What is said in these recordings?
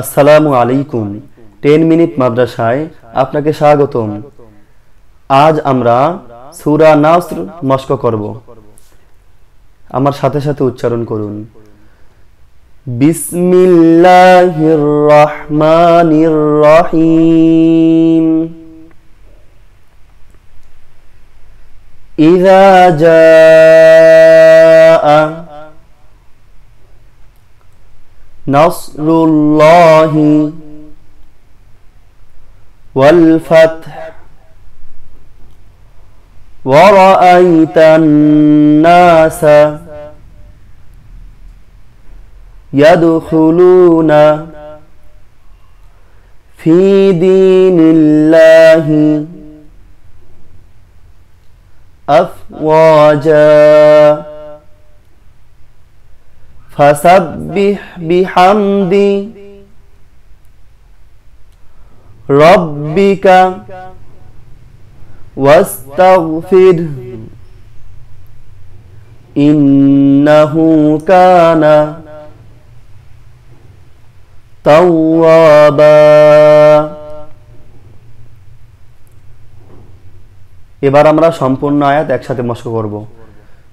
আসসালামু আলাইকুম ten minute মাদ্রাসায় আপনাকে স্বাগতম আজ আমরা সুরা নাসর মস্ক করব আমার সাথে সাথে উচ্চারণ করুন বিসমিল্লাহির রহমানির রহিম إذا جاء نصر الله والفتح. ورأيت الناس يدخلون في دين الله أفواجا. فسبح بحمد ربك واستغفر إنه كان توابا এবার আমরা সম্পূর্ণ আয়াত একসাথে মস্ক করব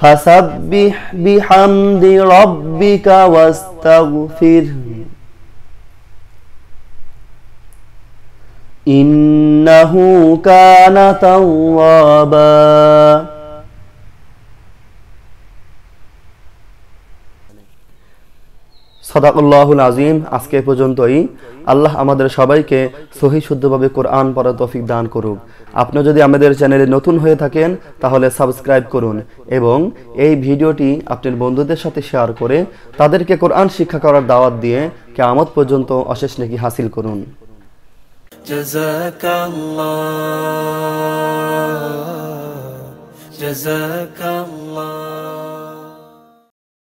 فسبح بحمد ربك واستغفر. إنه كان توابا. সদাকুল্লাহুল আজিম, আজকে পর্যন্তই। আল্লাহ আমাদের সবাইকে সহি শুদ্ধভাবে কোরআন পড়া তফিক দান করুক। আপনি যদি আমাদের চ্যানেলে নতুন হয়ে থাকেন, তাহলে সাবস্ক্রাইব করুন এবং এই ভিডিওটি আপনার বন্ধুদের সাথে শেয়ার করে তাদেরকে কোরআন শিক্ষা করার দাওয়াত দিয়ে কেয়ামত পর্যন্ত অশেষ নাকি হাসিল করুন। জাযাকাল্লাহ জাযাকাল্লাহ।